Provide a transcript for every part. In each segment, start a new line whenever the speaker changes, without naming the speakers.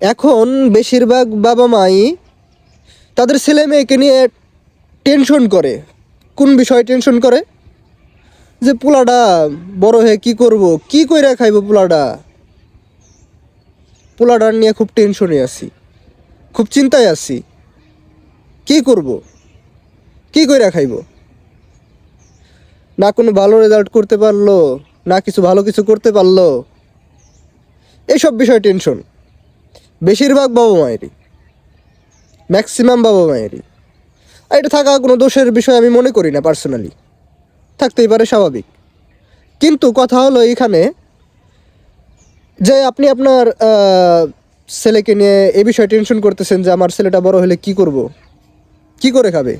এখন বেশিরভাগ বাবা মাই তাদের ছেলে মেয়েকে নিয়ে টেনশন করে। কোন বিষয়ে টেনশন করে? যে পোলাটা বড় হয়ে কি করব? কি কইরা খাইব পোলাটা পোলাটার নিয়ে খুব টেনশনে আছি। খুব চিন্তায় আছি। কি করব? কি কইরা খাইব? না কোনো ভালো রেজাল্ট করতে পারল, না কিছু ভালো কিছু করতে পারল। এইসব বিষয়ে টেনশন বেশিরভাগ বাবা মায়েরই। ম্যাক্সিমাম বাবা মায়েরই। আর এটা থাকা কোনো দোষের বিষয় আমি মনে করি না পার্সোনালি থাকতেই পারে স্বাভাবিক। কিন্তু কথা হলো এখানে যে আপনি আপনার ছেলেকে নিয়ে এ বিষয়ে টেনশন করতেছেন যে আমার ছেলেটা বড় হলে কি করব? কি করে খাবে?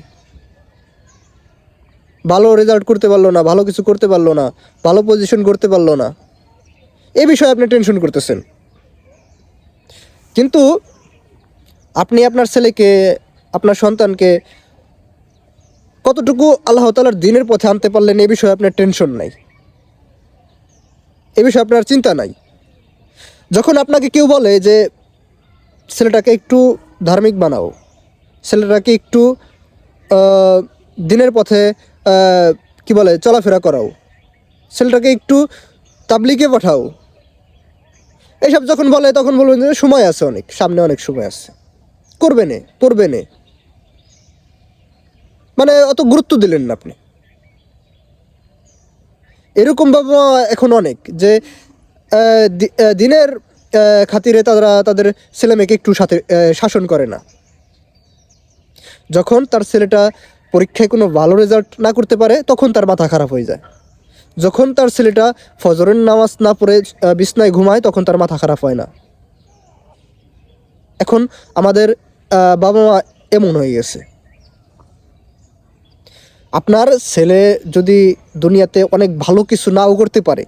ভালো রেজাল্ট করতে পারল না, ভালো কিছু করতে পারল না, ভালো পজিশন করতে পারল না। এ বিষয়ে আপনি টেনশন করতেছেন। কিন্তু আপনি আপনার ছেলেকে, আপনার সন্তানকে কতটুকু আল্লাহ তালার দিনের পথে আনতে পারলেন এ বিষয়ে আপনার টেনশন নাই। এ বিষয়ে আপনার চিন্তা নাই। যখন আপনাকে কেউ বলে যে, ছেলেটাকে একটু ধার্মিক বানাও, ছেলেটাকে একটু দিনের পথে কি বলে, চলাফেরা করাও, ছেলেটাকে একটু তাবলিগে পাঠাও এইসব যখন বলে, তখন বলবেন যে সময় আছে অনেক, সামনে অনেক সময় আছে। করবে নে করবে নে। মানে অত গুরুত্ব দিলেন না আপনি। এরকম বাবা এখন অনেক যে দিনের খাতিরে তারা তাদের ছেলেমেয়েকে একটু সাথে শাসন করে না। যখন তার ছেলেটা পরীক্ষায় কোনো ভালো রেজাল্ট না করতে পারে, তখন তার মাথা খারাপ হয়ে যায়। যখন তার ছেলেটা ফজরের নামাজ না পড়ে বিছনায় ঘুমায়, তখন তার মাথা খারাপ হয় না। এখন আমাদের বাবা মা এমন হয়ে গেছে। আপনার ছেলে যদি দুনিয়াতে অনেক ভালো কিছু নাও করতে পারে,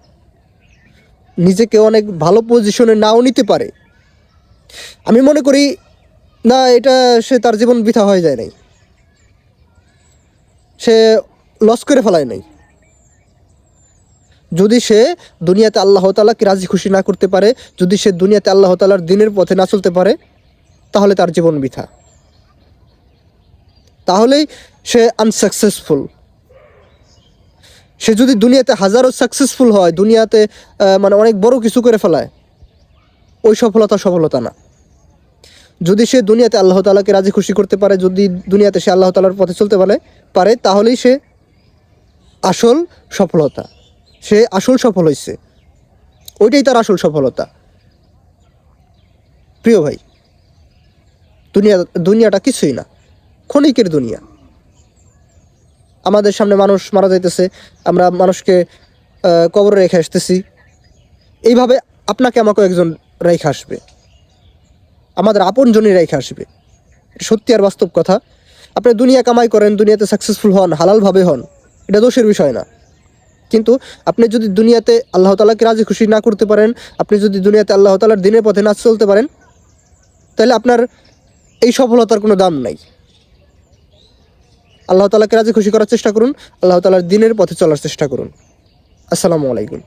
নিজেকে অনেক ভালো পজিশনে নাও নিতে পারে, আমি মনে করি, না, এটা সে তার জীবন বৃথা হয়ে যায় নাই। সে লস করে ফেলায় নাই। যদি সে দুনিয়াতে আল্লাহ তালাকে রাজি খুশি না করতে পারে, যদি সে দুনিয়াতে আল্লাহ তালার দিনের পথে না চলতে পারে, তাহলে তার জীবন বৃথা। তাহলেই সে আনসাকসেসফুল সে যদি দুনিয়াতে হাজারো সাকসেসফুল হয়, দুনিয়াতে মানে অনেক বড় কিছু করে ফেলায়, ওই সফলতা সফলতা না। যদি সে দুনিয়াতে আল্লাহ তালাকে রাজি খুশি করতে পারে, যদি দুনিয়াতে সে আল্লাহ তালার পথে চলতে পারে পারে, তাহলেই সে আসল সফলতা। সে আসল সফল হয়েছে ওইটাই তার আসল সফলতা। প্রিয় ভাই, দুনিয়া, দুনিয়াটা কিছুই না, ক্ষণিকের দুনিয়া। আমাদের সামনে মানুষ মারা যাইতেছে, আমরা মানুষকে কবরে রেখে আসতেছি। এইভাবে আপনাকে আমাকেও একজন রেখে আসবে। আমাদের আপনজনই রেখে আসবে। সত্যি আর বাস্তব কথা। আপনি দুনিয়া কামাই করেন, দুনিয়াতে সাকসেসফুল হন, হালালভাবে হন, এটা দোষের বিষয় না। কিন্তু আপনি যদি দুনিয়াতে আল্লাহ তালাকে রাজি খুশি না করতে পারেন, আপনি যদি দুনিয়াতে আল্লাহ তালার দিনের পথে না চলতে পারেন, তাহলে আপনার এই সফলতার কোনো দাম নাই। আল্লাহ তালাকে রাজি খুশি করার চেষ্টা করুন, আল্লাহ তালার দিনের পথে চলার চেষ্টা করুন। আসসালামু আলাইকুম।